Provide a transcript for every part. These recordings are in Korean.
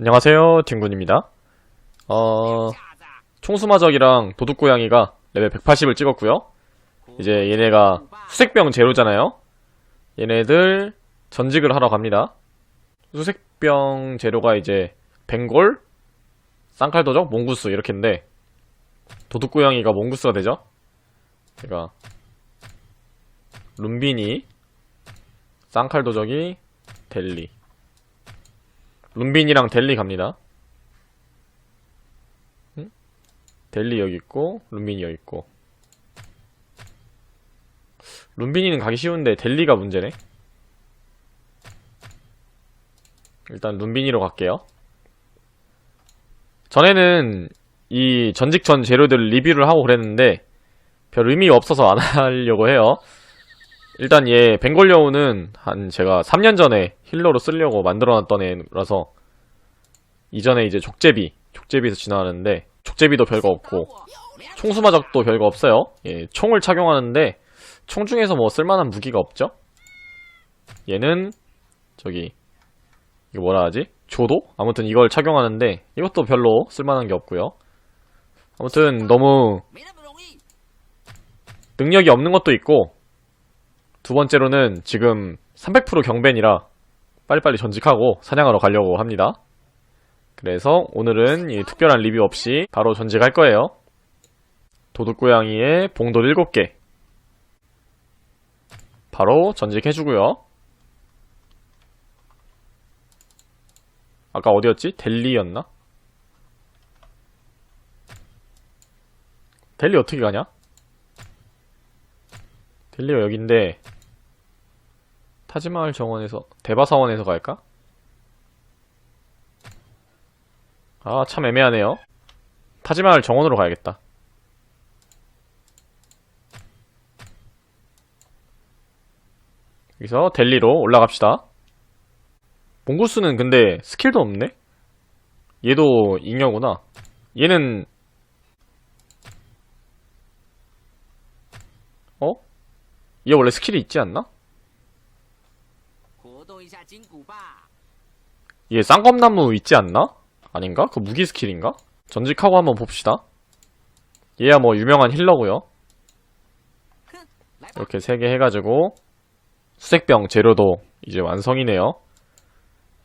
안녕하세요, 딩군입니다. 어, 총수마적이랑 도둑고양이가 레벨 180을 찍었고요. 이제 얘네가 수색병 제로잖아요. 얘네들 전직을 하러 갑니다. 수색병 제로가 이제 벵골, 쌍칼도적, 몽구스 이렇게인데 도둑고양이가 몽구스가 되죠. 제가 룸비니, 쌍칼도적이 델리. 룸빈이랑 델리 갑니다. 응? 델리 여기 있고 룸빈이 여기 있고 룸빈이는 가기 쉬운데 델리가 문제네. 일단 룸빈이로 갈게요. 전에는 이 전직전 재료들 리뷰를 하고 그랬는데 별 의미 없어서 안 하려고 해요. 일단 얘 벵골 여우는 한 제가 3년 전에 힐러로 쓰려고 만들어놨던 애라서 이전에 이제 족제비 족제비에서 지나가는데 족제비도 별거 없고 총수마적도 별거 없어요. 예, 총을 착용하는데 총 중에서 뭐 쓸만한 무기가 없죠? 얘는 저기 이거 뭐라 하지? 조도? 아무튼 이걸 착용하는데 이것도 별로 쓸만한 게 없고요. 아무튼 너무 능력이 없는 것도 있고 두 번째로는 지금 300% 경벤이라 빨리빨리 전직하고 사냥하러 가려고 합니다. 그래서 오늘은 이 특별한 리뷰 없이 바로 전직할 거예요. 도둑고양이의 봉돌 7개 바로 전직해주고요. 아까 어디였지? 델리였나? 델리 어떻게 가냐? 델리가 여긴데 타지마을 정원에서 대바사원에서 갈까? 아 참 애매하네요 타지마을 정원으로 가야겠다 여기서 델리로 올라갑시다 몽구스는 근데 스킬도 없네? 얘도 잉여구나 얘는 어? 얘 원래 스킬이 있지 않나? 活动一下筋骨吧。 얘 쌍검나무 있지 않나? 아닌가? 그 무기 스킬인가? 전직하고 한번 봅시다. 얘야 뭐 유명한 힐러고요. 来吧， 이렇게 세 개 해가지고 수색병 재료도 이제 완성이네요.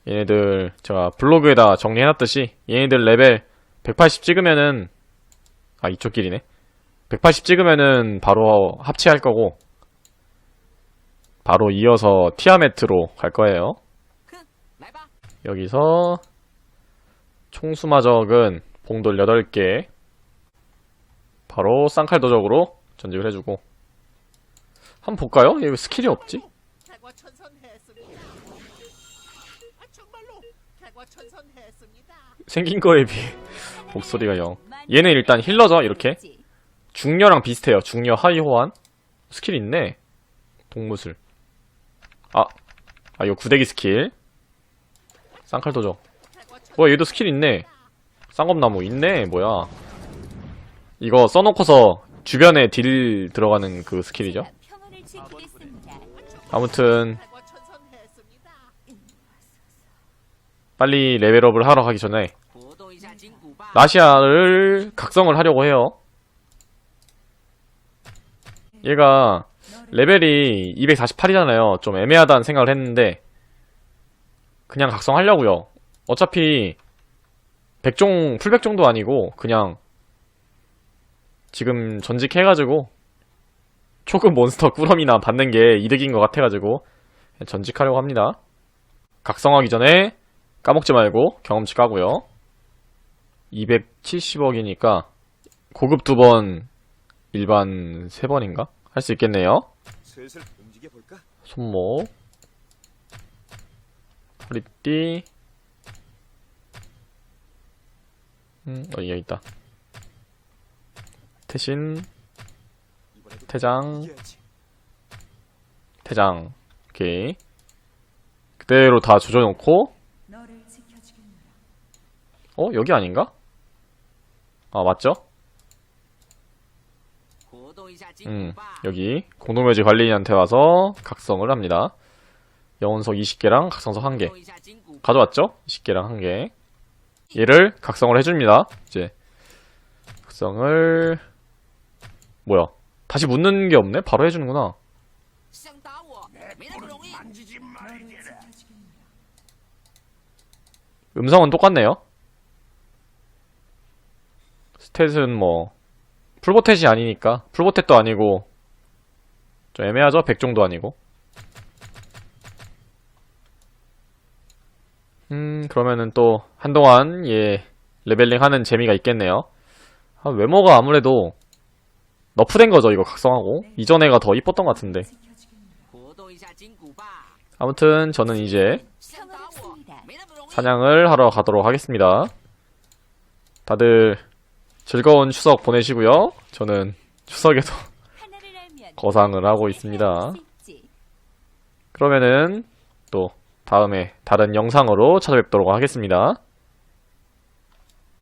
얘네들 제가 블로그에다 정리해놨듯이 얘네들 레벨 180 찍으면은 아 이쪽 길이네. 180 찍으면은 바로 합체할 거고 바로 이어서 티아메트로 갈 거예요. 여기서 총수마적은 봉돌 8개. 바로 쌍칼도적으로 전직을 해주고. 한번 볼까요? 얘 왜 스킬이 없지? 아. 생긴 거에 비해 목소리가 영. 얘는 일단 힐러죠 이렇게? 중녀랑 비슷해요. 중녀 하이 호환. 스킬 있네. 동무술 아, 아 이거 구데기 스킬. 쌍칼 도적. 뭐야 얘도 스킬 있네. 쌍검나무 있네. 뭐야. 이거 써놓고서 주변에 딜 들어가는 그 스킬이죠. 아무튼 빨리 레벨업을 하러 가기 전에 라시아를 각성을 하려고 해요. 얘가 레벨이 248이잖아요 좀 애매하다는 생각을 했는데 그냥 각성하려고요 어차피 백종 풀백종도 아니고 그냥 지금 전직 해가지고 초급 몬스터 꾸러미나 받는 게 이득인 것 같아가지고 전직하려고 합니다 각성하기 전에 까먹지 말고 경험치 까고요 270억이니까 고급 두 번, 일반 세 번인가? 할 수 있겠네요. 슬슬 움직여 볼까? 손목, 허리띠, 음, 어, 여기 있다. 태신, 태장. 태장. 오케이. 그대로 다 조져놓고. 어, 여기 아닌가? 아, 맞죠? 음, 여기 공동묘지 관리인한테 와서 각성을 합니다. 영혼석 20개랑 각성석 1개 가져왔죠? 20개랑 1개 얘를 각성을 해줍니다. 이제 각성을 뭐야 다시 묻는 게 없네? 바로 해주는구나. 음성은 똑같네요. 스탯은 뭐 풀보텟이 아니니까. 풀보텟도 아니고. 좀 애매하죠? 백종도 아니고. 음 그러면은 또 한동안 예 레벨링 하는 재미가 있겠네요. 아, 외모가 아무래도 너프된 거죠 이거 각성하고. 이전에가 더 이뻤던 것 같은데. 아무튼 저는 이제 사냥을 하러 가도록 하겠습니다. 다들 즐거운 추석 보내시고요. 저는 추석에도 거상을 하고 있습니다. 그러면은 또 다음에 다른 영상으로 찾아뵙도록 하겠습니다.